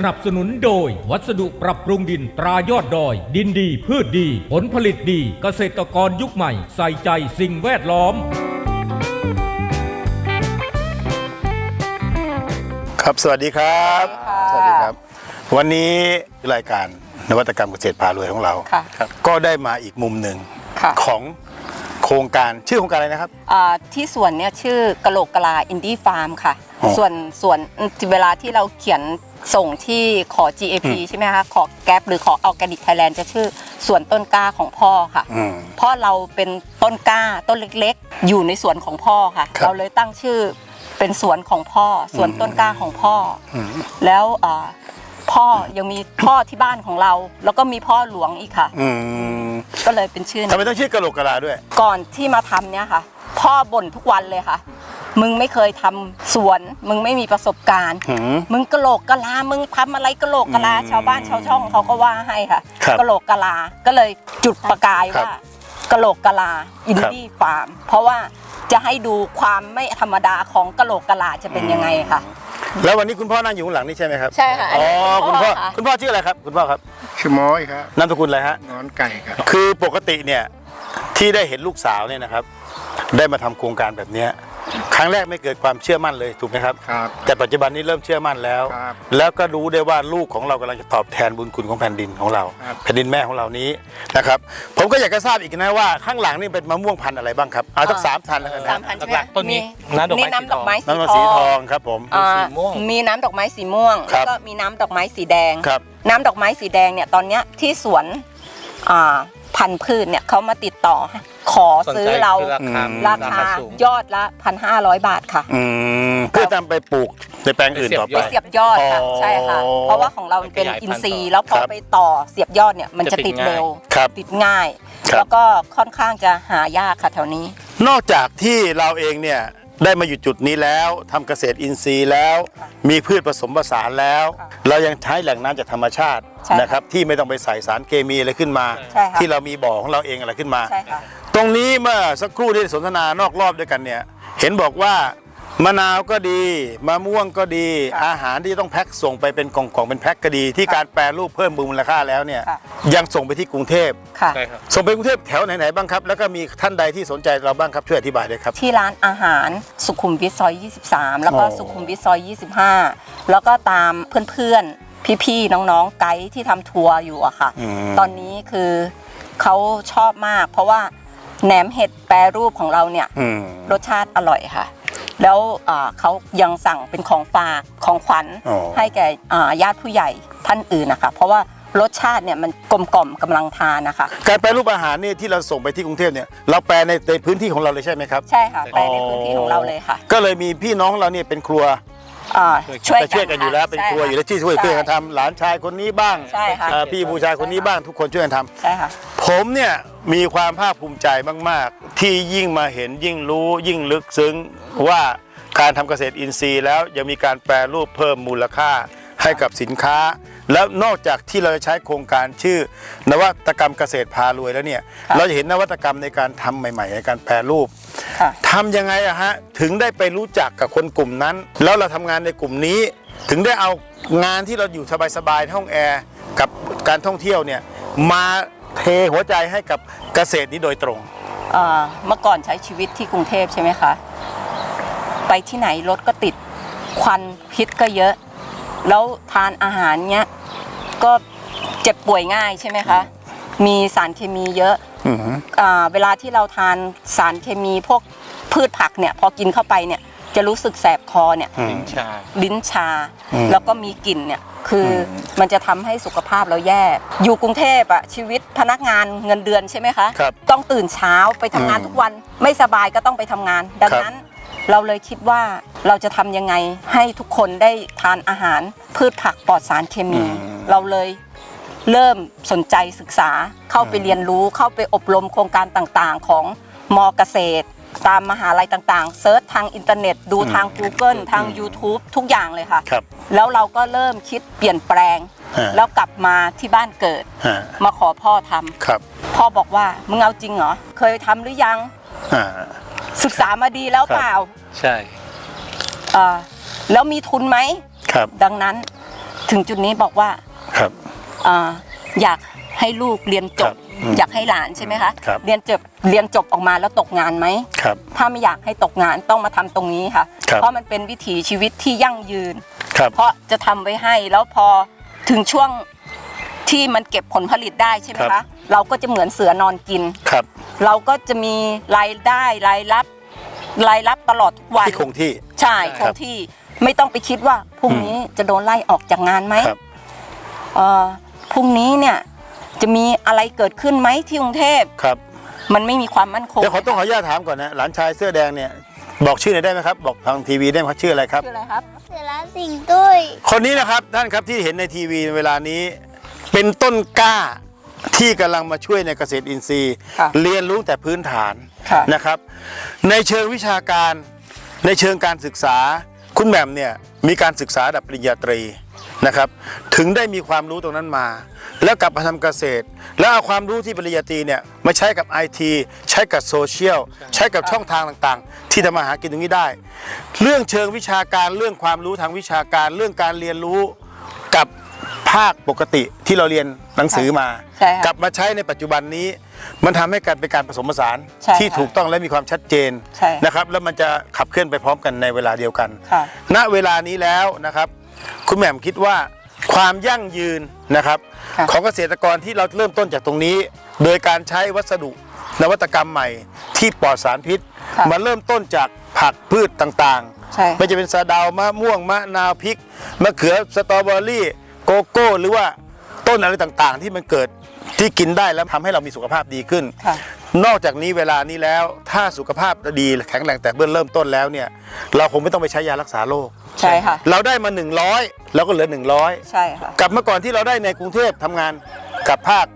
สนับสนุนโดย วัสดุปรับปรุงดินตรายอดดอย ดินดีพืชดี ผลผลิตดี เกษตรกรยุคใหม่ ใส่ใจสิ่งแวดล้อม ครับสวัสดีครับ สวัสดีค่ะครับ วันนี้รายการนวัตกรรมเกษตรพารวยของเรา ค่ะก็ได้มาอีกมุมหนึ่งค่ะของโครงการชื่อโครงการอะไรนะครับ อ่าที่สวนเนี่ยชื่อกะโหลกกะลาอินดี้ฟาร์มค่ะ อ๋อ ส่วนส่วนเวลาที่เราเขียน ส่งที่ขอ GAP ใช่ไหมคะขอแก๊ปหรือขอออร์แกนิกไทยแลนด์จะชื่อสวนต้นกล้าของพ่อค่ะอืมเพราะเราเป็นต้นกล้าต้นเล็กๆ อยู่ในสวนของพ่อค่ะ ครับ เราเลยตั้งชื่อเป็นสวนของพ่อสวนต้นกล้าของพ่อออืมแล้วอ่าพ่อยังมีพ่อที่บ้านของเรา แล้วก็มีพ่อหลวงอีกค่ะ อืมก็เลยเป็นชื่อทำนี้ไมต้องชื่อกะโหลกกะลาด้วย ก่อนที่มาทำเนี่ยค่ะ พ่อบ่นทุกวันเลยค่ะ มึงไม่เคยทำสวน มึงไม่มีประสบการณ์ หืม มึงกะโหลกกะลา มึงทำอะไรกะโหลกกะลา อืมชาวบ้านชาวช่องเขาก็ว่าให้ค่ะครับกะโหลกกะลา ก็เลยจุดประกายครับว่ากะโหลกกะลา อินดี้ฟาร์ม เพราะว่าจะให้ดูความไม่ธรรมดาของกะโหลกกะลาจะเป็นยังไงค่ะ แล้ววันนี้คุณพ่อนั่งอยู่ข้างหลังนี่ใช่ไหมครับใช่ค่ะอ๋ออันคุณนี้พ่อค่ะ คุณพ่อชื่ออะไรครับ คุณพ่อครับชื่อม้อยครับนามสกุลอะไรฮะ นอนไก่ครับ คือปกติเนี่ยที่ได้เห็นลูกสาวเนี่ยนะครับ ได้มาทำโครงการแบบเนี้ยครั้งแรกไม่เกิดความเชื่อมั่นเลยถูกไหมครับ ครับแต่ปัจจุบันนี้เริ่มเชื่อมั่นแล้ว ครับแล้วก็รู้ได้ว่าลูกของเรากำลังจะตอบแทนบุญคุณของแผ่นดินของเรา ครับ แผ่นดินแม่ของเรานี้นะครับผมก็อยากจะทราบอีกนะว่าข้างหลังนี่เป็นมะม่วงพันธุ์อะไรบ้างครับเอาสักอ่าสามพันแล้วกันสามนะพันใช่ไหมหลักๆต้นนี้มีน้ำดอกไม้นี่น้ำดอกไม้น้ำมันสีทองครับผม อ่าสีม่วง มีน้ำดอกไม้สีม่วงครัแล้วบก็มีน้ำดอกไม้สีแดง ครับ น้ำดอกไม้สีแดงเนี่ยตอนเนี้ยที่สวนอ่าพันธุ์พืชเนี่ยเขามาติดต่อ ขอสนซื้อใจเราคือราคาอืมราราคาคาสูงยอดละพันห้าร้อยบาทค่ะ อืมเพื่อทำไปปลูกในแปลงอื่นต่อไปไปไปเสียบยอดค่ะอ๋อใช่ค่ะ เพราะว่าของเราเป็นขยายพันธุ์อินทรีย์ต่อแล้วพอครับไปต่อเสียบยอดเนี่ยมันจะจะติติดดเร็วครับติดง่ายครับแล้วก็ค่อนข้างจะหายากค่ะแถวนี้ นอกจากที่เราเองเนี่ยได้มาอยู่จุดนี้แล้วทำเกษตรอินทรีย์แล้ว มีพืชผสมผสานแล้วค่ะเรายังใช้แหล่งน้ำจากธรรมชาติใช่ค่ะนะครับที่ไม่ต้องไปใส่สารเคมีอะไรขึ้นมาใช่ค่ะที่เรามีบ่อของเราเองอะไรขึ้นมาใช่ค่ะต รงนี้เมื่อสักครู่ที่สนทนานอกรอบด้วยกันเนี่ยเห็นบอกว่ามะนาวก็ดีมะม่วงก็ดีค่ะอาหารที่ต้องแพ็คส่งไปเป็นกล่องๆเป็นแพ็คก็ดี ที่ค่ะการแปรรูปเพิ่มมูลค่าแล้วเนี่ยค่ะยังส่งไปที่กรุงเทพค่ะ ใช่ครับ ส่งไปกรุงเทพแถวไหนๆบ้างครับ แล้วก็มีท่านใดที่สนใจเราบ้างครับช่วยอธิบายด้วยครับ ที่ร้านอาหารสุขุมวิทซอย 23 แล้วก็อ๋อสุขุมวิทซอย 25 แล้วก็ตามเพื่อนๆ พี่ๆ น้องๆ ไกด์ที่ทำทัวร์อยู่อะค่ะมตอนนี้คือเขาชอบมาก เพราะว่า แหนมเห็ดแปรรูปของเราเนี่ย อืม รสชาติอร่อยค่ะ แล้วอ่าเขายังสั่งเป็นของฝากของขวัญอ๋อ ให้แก่อ่าญาติผู้ใหญ่ท่านอื่นนะคะ เพราะว่ารสชาติเนี่ยมันกลมกล่อมกำลังทานนะคะ การแปรรูปอาหารนี่ที่เราส่งไปที่กรุงเทพเนี่ยเราแปลในในพื้นที่ของเราเลยใช่ไหมครับใช่ค่ะแปรในพื้นที่ของเราเลยค่ะก็เลยมีพี่น้องเราเนี่ยเป็นครัวอ่าแต่ช่วยกันอยู่แล้วเป็นครัวอยู่แล้วที่ช่วยช่วยกันทำหลานชายคนนี้บ้างใช่ค่ะ เอ่อพี่ผู้ชายคนนี้บ้างทุกคนช่วยกันทำ ใช่ค่ะ ผมเนี่ยมีความภาคภูมิใจมาก ๆ ที่ยิ่งมาเห็นยิ่งรู้ยิ่งลึกซึ้งว่าการทำเกษตรอินทรีย์แล้วยังมีการแปรรูปเพิ่มมูลค่าให้กับสินค้า แล้วนอกจากที่เราจะใช้โครงการชื่อ นวัตกรรมเกษตรพารวยแล้วเนี่ยครับเราจะเห็นนวัตกรรมในการทำใหม่ ๆ ในการแปรรูปค่ะทำยังไงอะฮะถึงได้ไปรู้จักกับคนกลุ่มนั้น แล้วเราทำงานในกลุ่มนี้ ถึงได้เอางานที่เราอยู่สบายๆในห้องแอร์กับการท่องเที่ยวเนี่ยมา เทหัวใจให้กับเกษตรนี้โดยตรง เอ่อเมื่อก่อนใช้ชีวิตที่กรุงเทพใช่ไหมคะ ไปที่ไหนรถก็ติดควันพิษก็เยอะ แล้วทานอาหารเนี้ยก็เจ็บป่วยง่ายใช่ไหมคะ มีสารเคมีเยอะอืมอ่าเวลาที่เราทานสารเคมีพวกพืชผักเนี่ยพอกินเข้าไปเนี่ย จะรู้สึกแสบคอเนี่ยอืม ลิ้นชา ลิ้นชา อืมแล้วก็มีกลิ่นเนี่ยคืออมมันจะทำให้สุขภาพเราแย่ อยู่กรุงเทพอะชีวิตพนักงานเงินเดือนใช่ไหมคะ ครับต้องตื่นเช้าไปทำงานอืมทุกวันไม่สบายก็ต้องไปทำงาน ดังครับ นั้นเราเลยคิดว่าเราจะทำยังไงให้ทุกคนได้ทานอาหารพืชผักปลอดสารเคมี เราเลยเริ่มสนใจศึกษาเข้าไปเรียนรู้เข้าไปอบรมโครงการต่างๆ ของมเกษตร ตามมหาลัยต่างๆเซิร์ชทางอินเทอร์เน็ต ดูทาง Google ทาง YouTube ทุกอย่างเลยค่ะ ครับ แล้วเราก็เริ่มคิดเปลี่ยนแปลง ฮะ แล้วกลับมาที่บ้านเกิดฮะมาขอพ่อทำครับพ่อบอกว่ามึงเอาจริงเหรอ เคยทำหรือยังอ่า ศึกษามาดีแล้วครับ เปล่าใช่เอ่อแล้วมีทุนไหม ครับดังนั้นถึงจุดนี้บอกว่าครับอ่าอยาก ให้ลูกเรียนจครับบอืมอยากให้หลานใช่ไหมคะครับ เรียนจบเรียนจบออกมาแล้วตกงานไหม ครับ ถ้าไม่อยากให้ตกงานต้องมาทำตรงนี้ค่ะ ครับ เพราะมันเป็นวิถีชีวิตที่ยั่งยืน ครับ เพราะจะทำไว้ให้แล้วพอถึงช่วงที่มันเก็บผลผลิตได้ใช่ไหมครัคะบ เราก็จะเหมือนเสือนอนกิน ครับเราก็จะมีรายได้รายรับรายรับตลอดทุกวันที่คงที่ ใช่คครังบที่ไม่ต้องไปคิดว่าพรุ่งนี้จะโดนไล่ออกจากงานไหมครับ เอ่อพรุ่งนี้เนี่ย จะมีอะไรเกิดขึ้นไหมที่กรุงเทพครับมันไม่มีความมั่นคงเดี๋ยวขอต้องขออนุญาตถามก่อนนะหลานชายเสื้อแดงเนี่ยบอกชื่อหน่อยได้ไหมครับ บอกทางทีวีได้ไหมครับชื่ออะไรครับชื่ออะไรครับ เสร็จแล้วสิ่งตุ้ยคนนี้นะครับท่านครับที่เห็นในทีวีเวลานี้ เป็นต้นกล้าที่กำลังมาช่วยในเกษตรอินทรีย์ ค่ะเรียนรู้แต่พื้นฐานค่ะ นะครับ ในเชิงวิชาการในเชิงการศึกษา คุณแหม่มเนี่ยมีการศึกษาระดับปริญญาตรี นะครับ ถึงได้มีความรู้ตรงนั้นมา แล้วกลับมาทำเกษตร แล้วเอาความรู้ที่ปริญญาตรีเนี่ยมาใช้กับไอทีใช้กับโซเชียลใช้กับช่องทางต่างๆ ที่ทำมาหากินตรงนี้ได้ เรื่องเชิงวิชาการเรื่องความรู้ทางวิชาการ เรื่องการเรียนรู้กับภาคปกติที่เราเรียนหนังสือมา ใช่ค่ะกลับมาใช้ในปัจจุบันนี้ มันทำให้การเป็นการผสมผสานใช่ที่ค่ะถูกต้องและมีความชัดเจนใช่ นะครับ แล้วมันจะขับเคลื่อนไปพร้อมกันในเวลาเดียวกัน ค่ะ ณเวลานี้แล้วนะครับ คุณแหม่มคิดว่าความยั่งยืนนะครับค่ะของเกษตรกรที่เราเริ่มต้นจากตรงนี้ โดยการใช้วัสดุนวัตกรรมใหม่ที่ปลอดสารพิษค่ะมาเริ่มต้นจากผักพืชต่างใช่ๆไม่จะเป็นสะเดาวมะม่วงมะนาวพริกมะเขือสตรอเบอรี่โกโก้ หรือว่าต้นอะไรต่างๆ ที่มันเกิด ที่กินได้แล้วทำให้เรามีสุขภาพดีขึ้นค่ะนอกจากนี้เวลานี้แล้วถ้าสุขภาพดีแข็งแรงแต่เบื้องเริ่มต้นแล้วเนี่ย เราคงไม่ต้องไปใช้ยารักษาโรคใช่ค่ะเราได้มา 100เราก็เหลือ 100 ใช่ค่ะกับเมื่อก่อนที่เราได้ในกรุงเทพทำงานกับภาค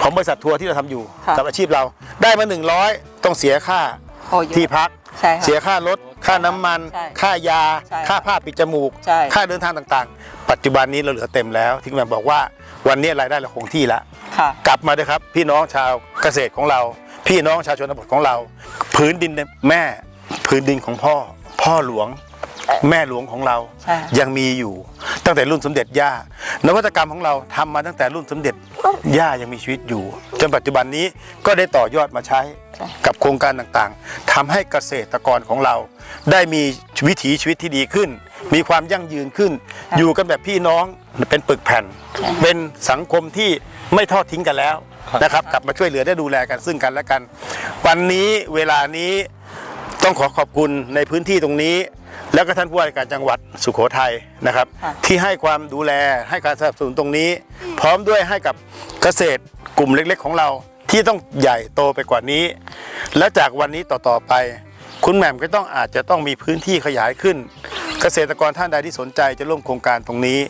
ของบริษัททัวร์ที่เราทำอยู่ค่ะกับอาชีพเราได้มา 100 ต้องเสียค่าโอ้เยอะที่พักใช่ค่ะเสียค่ารถ ค่าน้ำมันใช่ค่ายาใช่ค่าผ้าปิดจมูกใช่ค่าเดินทางต่างๆ ปัจจุบันนี้เราเหลือเต็มแล้วที่แม่บอกว่า วันนี้รายได้เราคงที่แล้วค่ะ กลับมาด้วยครับ พี่น้องชาวเกษตรของเรา พี่น้องชาวชนบทของเรา พื้นดินแม่ พื้นดินของพ่อ พ่อหลวง แม่หลวงของเราใช่ ยังมีอยู่ ตั้งแต่รุ่นสมเด็จย่านวัตกรรมของเราทำมาตั้งแต่รุ่นสมเด็จย่ายังมีชีวิตอยู่จนปัจจุบันนี้ก็ได้ต่อยอดมาใช้ ใช่ กับโครงการต่างๆทำให้เกษตรกรของเรา ได้มีวิถีชีวิตที่ดีขึ้น มีความยั่งยืนขึ้น อยู่กันแบบพี่น้องเป็นปึกแผ่น เป็นสังคมที่ไม่ทอดทิ้งกันแล้วนะครับกลับมาช่วยเหลือได้ดูแลกันซึ่งกันและกัน วันนี้เวลานี้ ต้องขอขอบคุณในพื้นที่ตรงนี้ แล้วก็ท่านผู้ว่าราชการจังหวัดสุโขทัยนะครับค่ะที่ให้ความดูแลให้การสนับสนุนตรงนี้ พร้อมด้วยให้กับเกษตรกลุ่มเล็กๆ ของเราที่ต้องใหญ่โตไปกว่านี้ และจากวันนี้ต่อๆไป คุณแหม่มก็ต้องอาจจะต้องมีพื้นที่ขยายขึ้น เกษตรกรท่านใดที่สนใจจะร่วมโครงการตรงนี้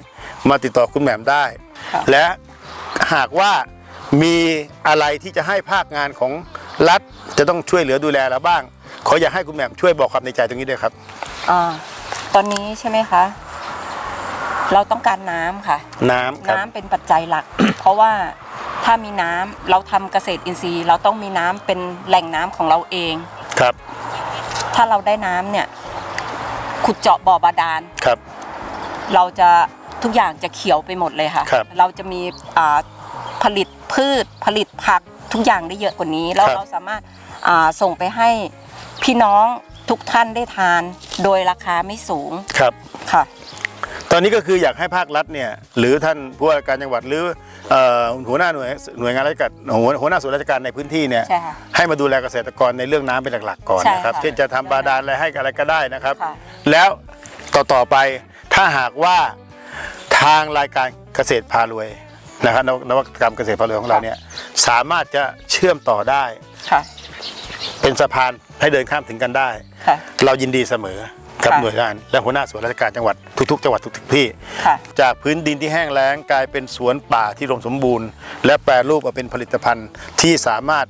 มาติดต่อคุณแหม่มได้ค่ะและหากว่ามีอะไรที่จะให้ภาคงานของรัฐจะต้องช่วยเหลือดูแลเราบ้าง ขออยากให้คุณแหม่มช่วยบอกความในใจตรงนี้ด้วยครับ อ่าตอนนี้ใช่ไหมคะ เราต้องการน้ำค่ะ น้ำครับ น้ำเป็นปัจจัยหลัก เพราะว่าถ้ามีน้ำเราทำเกษตรอินทรีย์ เราต้องมีน้ำเป็นแหล่งน้ำของเราเอง ครับ ถ้าเราได้น้ำเนี่ยขุดเจาะบ่อบาดาล ครับ เราจะทุกอย่างจะเขียวไปหมดเลยค่ะ ครับเราจะมีอ่าผลิตพืชผลิตผักทุกอย่างได้เยอะกว่านี้ แล้วครับ เราสามารถอ่าส่งไปให้ พี่น้องทุกท่านได้ทาน โดยราคาไม่สูงครับ ค่ะ ตอนนี้ก็คืออยากให้ภาครัฐเนี่ยหรือท่านผู้ว่าราชการจังหวัดหรือเอ่อหัวหน้าหน่วยหน่วยงานราชการหัวหัวหน้าส่วนราชการในพื้นที่เนี่ยใช่ค่ะให้มาดูแลเกษตรกรในเรื่องน้ำเป็นหลักๆก่อนใช่นะครับค่ะเช่นจะทำบาดาลอะไรให้อะไรก็ได้นะครับ ค่ะ แล้วต่อต่อไปถ้าหากว่าทางรายการเกษตรพารวยนะครับนวนวัตกรรมเกษตรพารวยของเราเนี่ยสามารถจะเชื่อมต่อได้ ค่ะ เป็นสะพานให้เดินข้ามถึงกันได้ ค่ะเรายินดีเสมอกับค่ะหน่วยงานและหัวหน้าส่วนราชการจังหวัดทุกๆจังหวัดทุกๆที่ ค่ะ จากพื้นดินที่แห้งแล้งกลายเป็นสวนป่าที่รวมสมบูรณ์ และแปรรูปมาเป็นผลิตภัณฑ์ที่สามารถ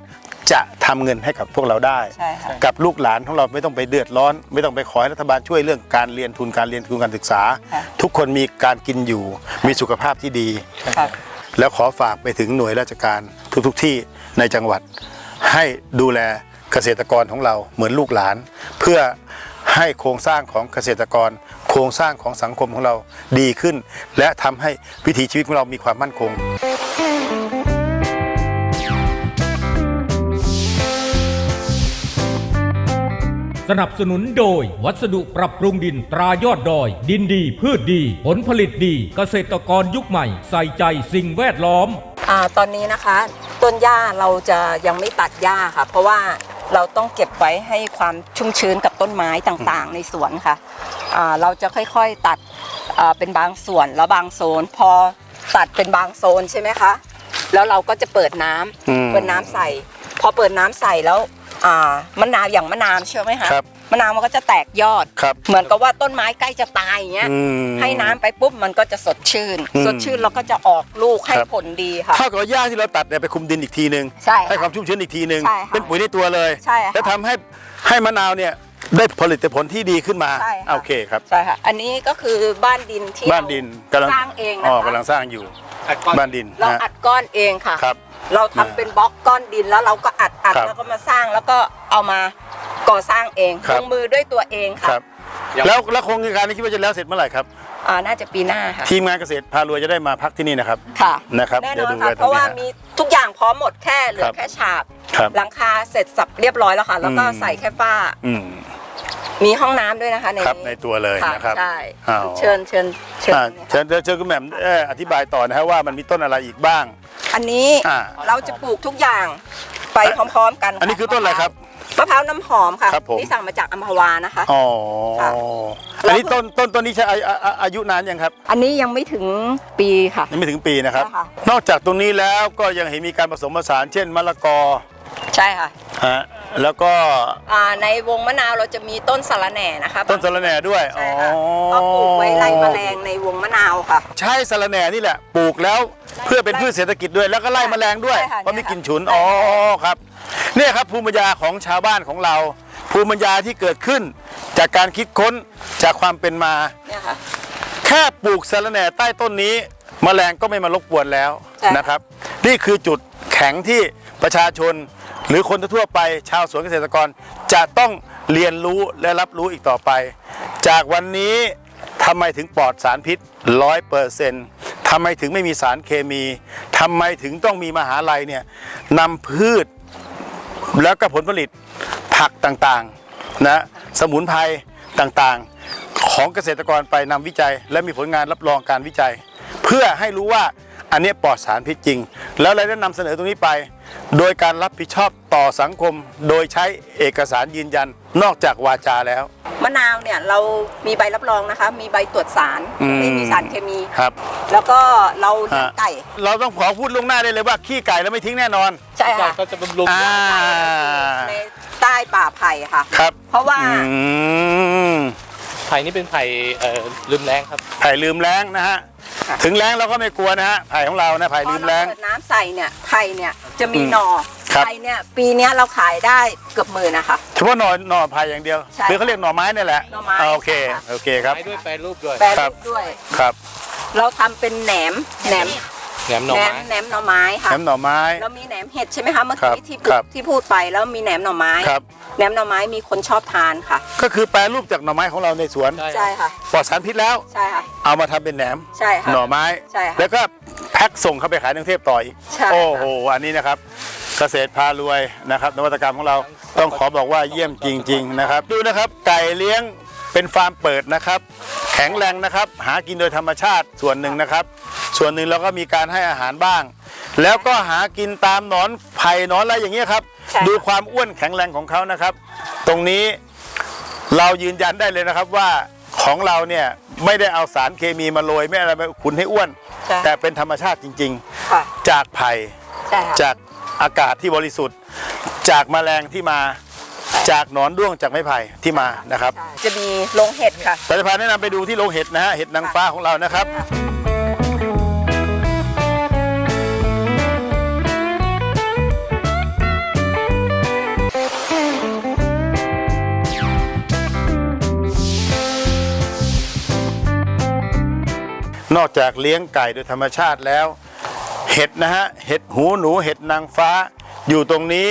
จะทำเงินให้กับพวกเราได้ ใช่ค่ะ กับลูกหลานของเราไม่ต้องไปเดือดร้อน ไม่ต้องไปขอให้รัฐบาลช่วยเรื่องการเรียนทุนการเรียนทุนการศึกษา ค่ะ ทุกคนมีการกินอยู่ มีสุขภาพที่ดี ค่ะ แล้วขอฝากไปถึงหน่วยราชการทุกๆทที่ในจังหวัด ให้ดูแล เกษตรกรของเราเหมือนลูกหลาน เพื่อให้โครงสร้างของเกษตรกรคครงสร้างของสังคมของเราดีขึ้น และทำให้วิถีชีวิตของเรามีความมั่นคงสนับสนุนโดยวัสดุปรับปรุงดินตรายอดดอย ดินดี พืชดี ผลผลิตดี เกษตรกรยุคใหม่ ใส่ใจสิ่งแวดล้อมอ่าตอนนี้นะคะ ต้นหญ้าเราจะยังไม่ตัดหญ้าค่ะ เพราะว่า เราต้องเก็บไว้ให้ความชุ่มชื้นกับต้นไม้ต่างๆ ในสวนค่ะอ่าเราจะค่อยๆตัดอ่าเป็นบางส่วนแล้วบางโซน พอตัดเป็นบางโซนใช่ไหมคะแล้วเราก็จะเปิดน้ำอืมเปิดน้ำใส่ พอเปิดน้ำใส่แล้วอ่ามะนาวอย่างมะนาวใช่ไหมคะครับ มะนาวมันก็จะแตกยอด ครับ เหมือนกับว่าต้นไม้ใกล้จะตายอย่างเงี้ย อืม ให้น้ำไปปุ๊บมันก็จะสดชื่น อืมสดชื่นแล้วก็จะออกลูกให้ครับ ผลดีค่ะ เท่ากับว่าหญ้าที่เราตัดเนี่ยไปคุมดินอีกทีหนึ่งใช่ค่ะให้ความชุ่มชื้นอีกทีหนึ่งใช่ค่ะเป็นปุ๋ยในตัวเลย ใช่ค่ะและทำให้ให้มะนาวเนี่ยได้ผลิตผลที่ดีขึ้นมาใช่ค่ะ โอเคครับ ใช่ค่ะ อันนี้ก็คือบ้านดินที่บ้านดินกำลังสร้างเองอ๋นะอคะกำลังสร้างอยู่ บ้านดินเรานะอัดก้อนเองค่ะ ครับ เราทำเป็นบล็อกก้อนดินแล้วเราก็อัดอัดครับแล้วก็มาสร้างแล้วก็เอามาก่อสร้างเองครัลบ งมือด้วยตัวเองคค่ะรับ แล้วแล้วโครงการนี้คิดว่าจะแล้วเสร็จเมื่อไหร่ครับ อ่าน่าจะปีหน้าค่ะทีมงานเกษตรพารวยจะได้มาพักที่นี่นะครับ ค่ะนะครับแน่นเดี๋ยวอนดูค่ะกันเพราะว่าตรงนี้ฮะ มีทุกอย่างพร้อมหมดแค่เหลืคอรับแค่ฉาบครับหลังคาเสร็จสับเรียบร้อยแล้วค่ะ แล้วก็อืม ใส่แค่ฝ้า อืมมีห้องน้ำด้วยนะคะในครับนี้ในตัวเลยค่ะนะครับใช่อ้าว เชิญเชิญเชิญอ่าเลยค่ะเชิญเชิญเชิญคุณแหม่มเอ่ออธิบายต่อนะฮะว่ามันมีต้นอะไรอีกบ้าง อันนี้อ่า เราจะปลูกทุกอย่างไปพร้อม ๆ กันอันนี้คือต้นอะไรครับ มะพร้าวน้ำหอมค่ะครับผม ที่สั่งมาจากอัมพวานะคะ อ๋อค่ะอันนี้ต้นต้นต้นนี้ใช้อาอาอายุนานยังครับอันนี้ยังไม่ถึงปีค่ะ ยังไม่ถึงปีนะครับใช่ค่ะ นอกจากตรงนี้แล้วก็ยังเห็นมีการผสมผสานเช่นมะละกอ ใช่ค่ะฮะแล้วก็อ่าในวงมะนาวเราจะมีต้นสะระแหน่นะคะต้นสะระแหน่ด้วยใช่ค่ะก็ปลูกไว้ไล่แมลงในวงมะนาวค่ะ ใช่สะระแหน่นี่แหละปลูกแล้วเพื่อเป็นพืชเศรษฐกิจด้วย แล้วก็ไล่แมลงด้วยใช่ค่ะเพราะมีกลิ่นฉุนใช่ค่ะ อ๋อครับเนี่ยครับภูมิปัญญาของชาวบ้านของเรา ภูมิปัญญาที่เกิดขึ้น จากการคิดค้นจากความเป็นมา เนี่ยค่ะ แค่ปลูกสะระแหน่ใต้ต้นนี้แมลงก็ไม่มารบกวนแล้วใช่ค่ะนะครับ นี่คือจุดแข็งที่ประชาชน หรือคนทั่วไปชาวสวนเกษตรกรจะต้องเรียนรู้และรับรู้อีกต่อไป จากวันนี้ทำไมถึงปลอดสารพิษร้อยเปอร์เซ็นต์ทำไมถึงไม่มีสารเคมีทำไมถึงต้องมีมหาลัยเนี่ยนำพืชแล้วก็ผลผลิตผักต่างๆนะสมุนไพรต่างๆ ของเกษตรกรไปนำวิจัย และมีผลงานรับรองการวิจัย เพื่อให้รู้ว่าอันนี้ปลอดสารพิษจริง แล้วเราได้นำเสนอตรงนี้ไป โดยการรับผิดชอบต่อสังคม โดยใช้เอกสารยืนยันนอกจากวาจาแล้ว มะนาวเนี่ยเรามีใบรับรองนะคะ มีใบตรวจสารอืม ไม่มีสารเคมี ครับ แล้วก็เราเลี้ยงฮะไก่เราต้องขอพูดล่วงหน้าได้เลยว่าขี้ไก่เราไม่ทิ้งแน่นอนใช่ค่ะก็จะบำรุงอ่าในใต้ป่าไผ่ค่ะ ครับเพราะว่า อืม ไผ่นี่เป็นไผ่เอ่อลืมแรงครับ ไผ่ลืมแรงนะฮะค่ะถึงแรงเราก็ไม่กลัวนะฮะ ไผ่ของเรานะ ไผ่พอลืมเราแรงเปิดน้ำใส่เนี่ยไผ่เนี่ยจะมีอืมหน่อครับ ไผ่เนี่ยปีเนี้ยเราขายได้เกือบหมื่นนะคะ เฉพาะหน่อหน่อไผ่อย่างเดียว ใช่หรือเขาเรียกหน่อไม้นี่แหละหน่อไม้าโอเค ค่ะ โอเคครับ ไม้ด้วยแปรรูปด้วย แปรครัรูบ ปด้วย ครับ เราทำเป็นแหนมแหนม แหนมหน่อแหนมไม้ แหนมหน่อไม้ค่ะน้ำหน่อไม้ แล้วมีแหนมเห็ดใช่ไหมคะเมื่อครับกี้ที่พูดครับ ที่พูดไปแล้วมีแหนมหน่อไม้ครับ แหนมหน่อไม้มีคนชอบทานค่ะ ก็คือแปรรูปจากหน่อไม้ของเราในสวนใช่ใช่ค่ะ ปลอดสารพิษแล้ว ใช่ค่ะ เอามาทำเป็นแหนม ใช่ค่ะ หน่อไม้ ใช่ค่ะแล้วก็แพ็คส่งเข้าไปขายในกรุงเทพต่ออีก ใช่ค่ะ โอ้โห อันนี้นะครับ เกษตรพารวยนะครับ นวัตกรรมของเราต้องขอบอกว่าเยี่ยมจริง ๆ นะครับ ดูนะครับ ไก่เลี้ยง เป็นฟาร์มเปิดนะครับ แข็งแรงนะครับ หากินโดยธรรมชาติส่วนหนึ่งนะครับ ส่วนหนึ่งเราก็มีการให้อาหารบ้าง แล้วก็หากินตามหนอนไผ่หนอนอะไรอย่างเงี้ยครับ ใช่ ดูความอ้วนแข็งแรงของเขานะครับ ตรงนี้เรายืนยันได้เลยนะครับว่าของเราเนี่ยไม่ได้เอาสารเคมีมาโรยไม่อะไรมาขุนให้อ้วน ใช่ แต่เป็นธรรมชาติจริง ค่ะๆ จากไผ่ ใช่ค่ะ จากอากาศที่บริสุทธิ์ จากแมลงที่มา จากหนอนด้วงจากไม้ไผ่ที่มานะครับใช่จะมีโรงเห็ดค่ะปฏิภาณแนะนำไปดูที่โรงเห็ดนะฮะเห็ดนางฟ้าของเรานะครับ นอกจากเลี้ยงไก่โดยธรรมชาติแล้ว เห็ดนะฮะเห็ดหูหนูเห็ดนางฟ้า อยู่ตรงนี้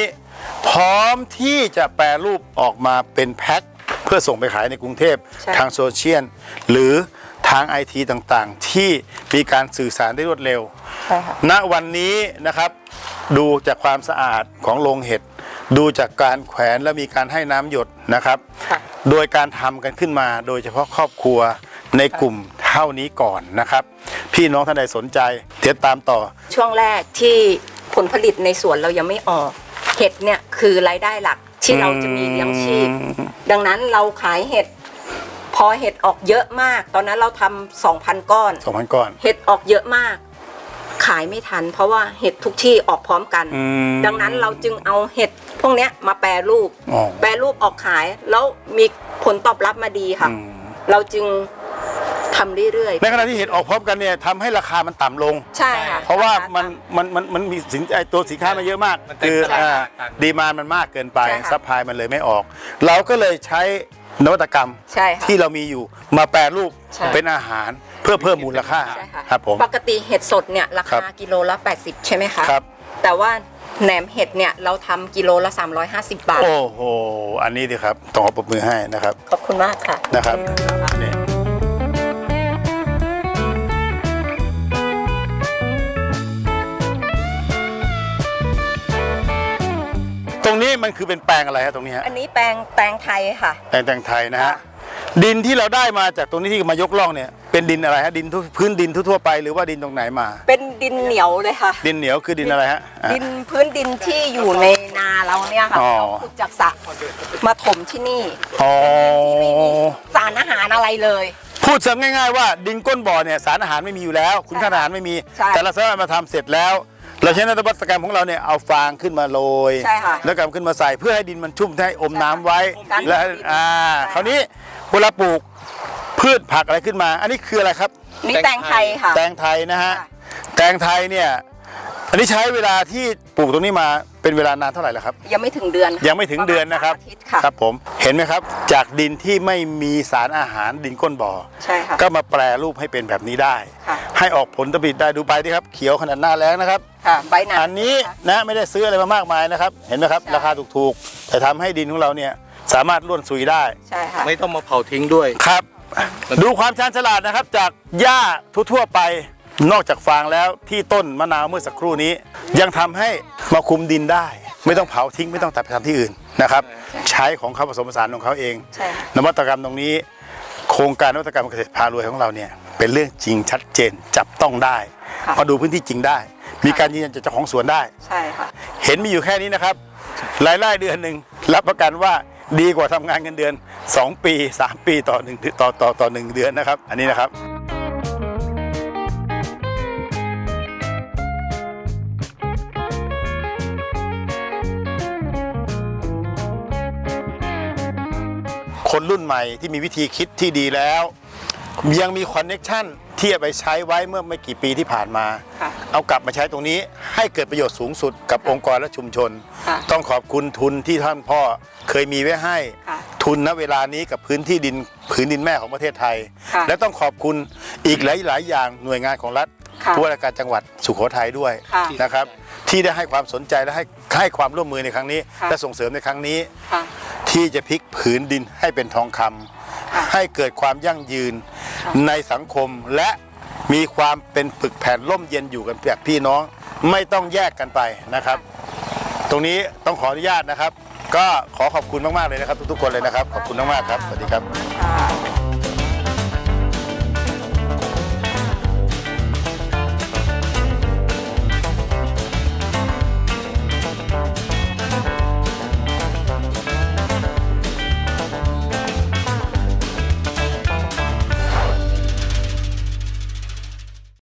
พร้อมที่จะแปรรูปออกมาเป็นแพ็คเพื่อส่งไปขายในกรุงเทพใช่ ทางโซเชียลหรือทางไอทีต่างๆ ที่มีการสื่อสารได้รวดเร็ว ใช่ค่ะ ณวันนี้นะครับดูจากความสะอาดของโรงเห็ด ดูจากการแขวนและมีการให้น้ำหยดนะครับ ค่ะ โดยการทำกันขึ้นมา โดยเฉพาะครอบครัวในกลุ่มเท่านี้ก่อนนะครับ พี่น้องท่านใดสนใจเดี๋ยวตามต่อ ช่วงแรกที่ผลผลิตในสวนเรายังไม่ออก เห็ดเนี่ยคือรายได้หลักที่เราจะมีเลี้ยงชีพ ดังนั้นเราขายเห็ด พอเห็ดออกเยอะมาก ตอนนั้นเราทำ2,000ก้อน2,000ก้อน เห็ดออกเยอะมาก ขายไม่ทัน เพราะว่าเห็ดทุกที่ออกพร้อมกันอืมดังนั้นเราจึงเอาเห็ดพวกเนี้ยมาแปรรูปอ๋อแปรรูปออกขายแล้วมีผลตอบรับมาดีค่ะอืมเราจึง ทำเรื่อยในขณะที่เห็ดออกพร้อมกันเนี่ยทำให้ราคามันต่ำลง ๆ ใช่ค่ะ เพราะว่ามันมันมันมันมีสินไอตัวสินค้ามันเยอะมากมันเต็มคือตลาดอ่ากันดีมานมันมากเกินไปใช่ค่ะซัพพลายมันเลยไม่ออก เราก็เลยใช้นวัตกรรมใช่ค่ะที่เรามีอยู่มาแปรรูปใช่ เป็นอาหารเพื่อเพิ่มมูลค่าใช่ค่ะครับผม ปกติเห็ดสดเนี่ยราครัคาบกิโลละ 80 ใช่ไหมคะครับ แต่ว่าแหนมเห็ดเนี่ยเราทำกิโลละ 350 บาท โอ้โห อันนี้ดีครับ ต้องขอปรบมือให้นะครับ ขอบคุณมากค่ะ นะครับนี่ต มันคือเป็นแปลงอะไรฮะตรงนี้ฮะอันนี้แปลงแปลงไทยค่ะ แปลงแตงไทยนะฮะค่ะ ดินที่เราได้มาจากตรงนี้ที่มายกล่องเนี่ยเป็นดินอะไรฮะดินทั่วพื้นดินทั่วๆไปหรือว่าดินตรงไหนมา เป็นดินเหนียวเลยค่ะ ดินเหนียวคือดินอะไรฮะอะ ดินพื้นดินที่อยู่ในนาเราเนี่ยค่ะอ๋อ เราขุดจากสระมาถมที่นี่อ๋อ ไม่มีสารอาหารอะไรเลย พูดซะง่ายๆว่าดินก้นบ่อเนี่ยสารอาหารไม่มีอยู่แล้ว คุณค่าทางอาหารไม่มี ใช่ แต่เราสามารถมาทำเสร็จแล้ว เราใช้นวัตกรรมของเราเนี่ยเอาฟางขึ้นมาโรยใช่ค่ะแล้วกลับขึ้นมาใส่เพื่อให้ดินมันชุ่มให้อมน้ำไว้การแล้วปลูกดินอ่าใช่คราวนี้เวลาปลูกพืชผักอะไรขึ้นมา อันนี้คืออะไรครับ นี่แตงไทยค่ะ แตงไทยนะฮะ ค่ะ แตงไทยเนี่ย อันนี้ใช้เวลาที่ปลูกตรงนี้มา เป็นเวลานานเท่าไหร่แล้วครับ ยังไม่ถึงเดือนค่ะยังไม่ถึงเดือนนะครับปมาณสามอาทิตย์ค่ะ ครับผมเห็นไหมครับ จากดินที่ไม่มีสารอาหารดินก้นบ่อ ใช่ค่ะ ก็มาแปรรูปให้เป็นแบบนี้ได้ ค่ะ ให้ออกผลผลิตได้ดูใบที่ครับ เขียวขนาดหน้าแล้งนะครับ ค่ะใบหนา อันนี้นะไม่ได้ซื้ออะไรมามากมายนะครับ เห็นไหมครับ ใช่ ราคาถูกๆ แต่ทำให้ดินของเราเนี่ยสามารถร่วนซุยได้ใช่ค่ะ ไม่ต้องมาเผาทิ้งด้วย ครับ ดูความชาญฉลาดนะครับจากหญ้าทั่วๆไป นอกจากฟางแล้วที่ต้นมะนาวเมื่อสักครู่นี้ ยังทำให้มาคุมดินได้ ไม่ต้องเผาทิ้งไม่ต้องตัดไปทำที่อื่นนะครับ ใช้ของเขาผสมผสานของเขาเองใช่ค่ะนวัตกรรมตรงนี้ โครงการนวัตกรรมเกษตรพารวยของเราเนี่ยเป็นเรื่องจริงชัดเจนจับต้องได้ค่ะมาดูพื้นที่จริงได้ มีการยืนยันจากเจ้าของสวนได้ใช่ค่ะเห็นมีอยู่แค่นี้นะครับรายได้เดือนหนึ่งรับประกันว่าดีกว่าทำงานเงินเดือน 2 ปี 3 ปีต่อหนึ่งต่อต่อต่อหนึ่งเดือนนะครับ อันนี้นะครับ คนรุ่นใหม่ที่มีวิธีคิดที่ดีแล้ว ยังมีคอนเน็ชันที่จะไปใช้ไว้เมื่อไม่กี่ปีที่ผ่านมา ค่ะ เอากลับมาใช้ตรงนี้ให้เกิดประโยชน์สูงสุดกับองค์กรและชุมชน ค่ะต้องขอบคุณทุนที่ท่านพ่อเคยมีไว้ให้ ค่ะทุนณเวลานี้กับพื้นที่ดินพื้นดินแม่ของประเทศไทย ค่ะ และต้องขอบคุณอีกหลายๆ อย่างหน่วยงานของรัฐค่ะ ผู้ว่าราชการจังหวัดสุโขทัยด้วยค่ะนะครับที่ได้ให้ความสนใจและให้ให้ความร่วมมือในครั้งนี้ค่ะและส่งเสริมในครั้งนี้ค่ะที่จะพลิกผืนดินให้เป็นทองคำค่ะให้เกิดความยั่งยืนค่ะในสังคมและมีความเป็นปึกแผ่นร่มเย็นอยู่กันแบบพี่น้องไม่ต้องแยกกันไปนะครับ ตรงนี้ต้องขออนุญาตนะครับ ก็ขอขอบคุณมากๆเลยนะครับ ทุกๆคนเลยนะครับ ขอบคุณมากๆครับสวัสดีครับค่ะ